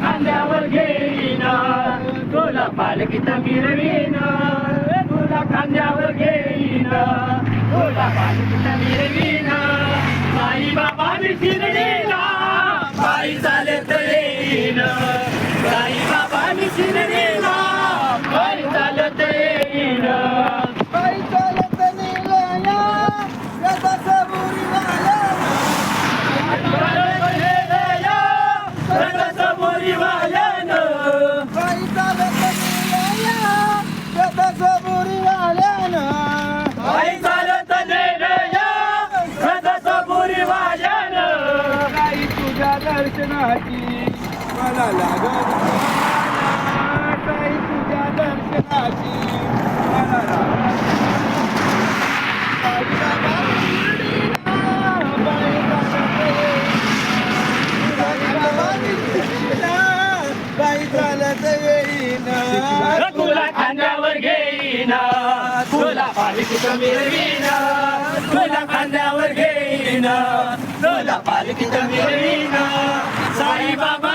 खांद्यावर घेईन तुला पालखीत मिरवीन तुला खांद्यावर घेईन तुला पालखीत मिरवीन साई बाबा मी शिर्डीला दर्शनाची मला लागत काही तुझ्या दर्शनाची. मला लागत चालत येईना, तुला खांद्यावर घेईना. तुला तुला खांद्यावर घेईना. तुला पालखीत मिरवीन साई बाबा